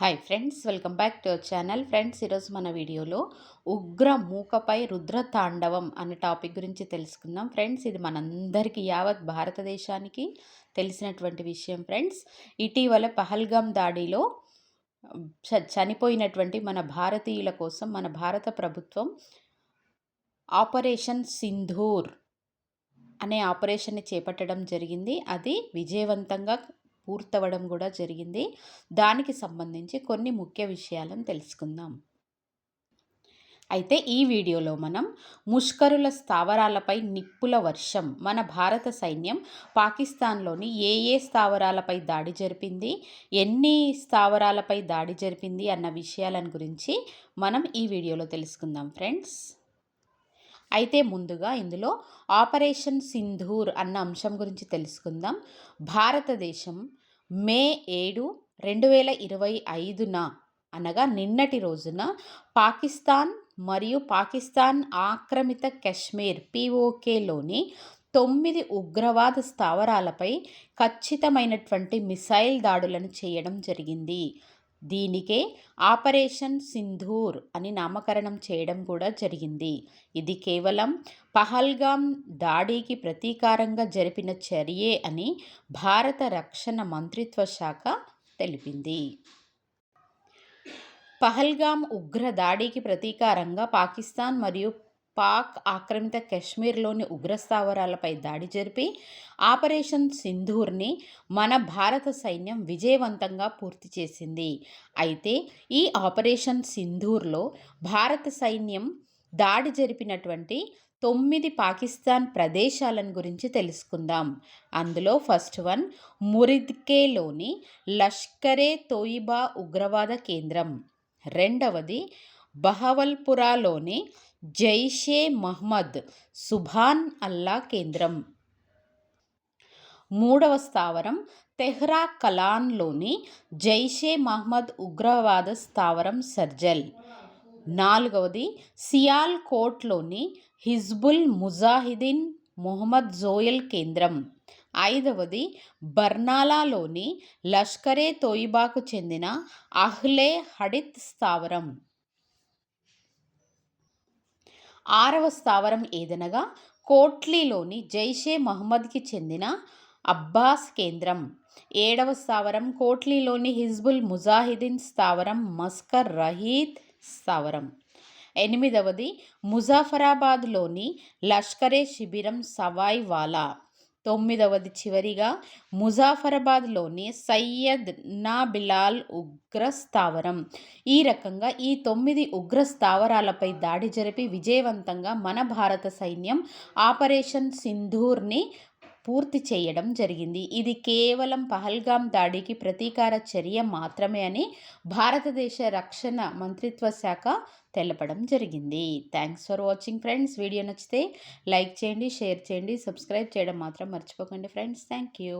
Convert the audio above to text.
Hi friends welcome back to our channel friends ఈరోజు మన వీడియోలో ఉగ్ర మూకపై రుద్ర తాండవం అనే టాపిక్ గురించి తెలుసుకుందాం. ఫ్రెండ్స్ ఇది మనందరికీ యావత్ భారతదేశానికి తెలిసినటువంటి విషయం ఫ్రెండ్స్ ఇటీవల పహల్గామ్ దాడిలో చనిపోయినటువంటి మన భారతీయుల కోసం మన భారత ప్రభుత్వం ఆపరేషన్ సింధూర్ అనే ఆపరేషన్ని చేపట్టడం జరిగింది. అది విజయవంతంగా పూర్తవడం కూడా జరిగింది. దానికి సంబంధించి కొన్ని ముఖ్య విషయాలను తెలుసుకుందాం. అయితే ఈ వీడియోలో మనం ముష్కరుల స్థావరాలపై నిప్పుల వర్షం మన భారత సైన్యం పాకిస్తాన్లోని ఏ ఏ స్థావరాలపై దాడి జరిపింది ఎన్ని స్థావరాలపై దాడి జరిపింది అన్న విషయాలను గురించి మనం ఈ వీడియోలో తెలుసుకుందాం ఫ్రెండ్స్. అయితే ముందుగా ఇందులో ఆపరేషన్ సింధూర్ అన్న అంశం గురించి తెలుసుకుందాం. భారతదేశం మే ఏడు రెండు వేల ఇరవై ఐదున అనగా నిన్నటి రోజున పాకిస్తాన్ మరియు పాకిస్తాన్ ఆక్రమిత కశ్మీర్ పిఓకేలోని తొమ్మిది ఉగ్రవాద స్థావరాలపై ఖచ్చితమైనటువంటి మిసైల్ దాడులను చేయడం జరిగింది. దీనికే ఆపరేషన్ సింధూర్ అని నామకరణం చేయడం కూడా జరిగింది. ఇది కేవలం పహల్గామ్ దాడికి ప్రతీకారంగా జరిపిన చర్యే అని భారత రక్షణ మంత్రిత్వ శాఖ తెలిపింది. పహల్గామ్ ఉగ్ర దాడికి ప్రతీకారంగా పాకిస్తాన్ మరియు పాక్ ఆక్రమిత కశ్మీర్లోని ఉగ్రస్థావరాలపై దాడి జరిపి ఆపరేషన్ సింధూర్ని మన భారత సైన్యం విజయవంతంగా పూర్తి చేసింది. అయితే ఈ ఆపరేషన్ సింధూర్లో భారత సైన్యం దాడి జరిపినటువంటి తొమ్మిది పాకిస్తాన్ ప్రదేశాలను గురించి తెలుసుకుందాం. అందులో ఫస్ట్ వన్ మురిద్కేలోని లష్కరే తోయిబా ఉగ్రవాద కేంద్రం. రెండవది బహవల్పురాలోని జైషే మహ్మద్ సుభాన్ అల్లా కేంద్రం. మూడవ స్థావరం తెహ్రా కలాన్లోని జైషే మహ్మద్ ఉగ్రవాద స్థావరం సర్జల్. నాలుగవది సియాల్ కోట్లోని హిజ్బుల్ ముజాహిదీన్ మొహమ్మద్ జోయల్ కేంద్రం. ఐదవది బర్నాలాలోని లష్కరే తోయిబాకు చెందిన అహ్లే హడిత్ స్థావరం. ఆరవ స్థావరం ఏదనగా కోట్లీలోని జైషే మహమ్మద్కి చెందిన అబ్బాస్ కేంద్రం. ఏడవ స్థావరం కోట్లీలోని హిజ్బుల్ ముజాహిదీన్ స్థావరం మస్కర్ రహీద్ స్థావరం. ఎనిమిదవది ముజాఫరాబాద్లోని లష్కరే శిబిరం సవాయ్ వాలా తొమ్మిదవది చివరిగా ముజాఫరాబాద్లోని సయ్యద్ నా బిలాల్ ఉగ్ర స్థావరం. ఈ రకంగా ఈ తొమ్మిది ఉగ్ర స్థావరాలపై దాడి జరిపి విజయవంతంగా మన భారత సైన్యం ఆపరేషన్ సింధూర్ని పూర్తి చేయడం జరిగింది. ఇది కేవలం పహల్గామ్ దాడికి ప్రతీకార చర్య మాత్రమే అని భారతదేశ రక్షణ మంత్రిత్వ శాఖ తెలపడం జరిగింది. Thanks for watching friends video నచ్చితే లైక్ చేయండి షేర్ చేయండి సబ్స్క్రైబ్ చేయడం మాత్రం మర్చిపోకండి ఫ్రెండ్స్ థ్యాంక్ యూ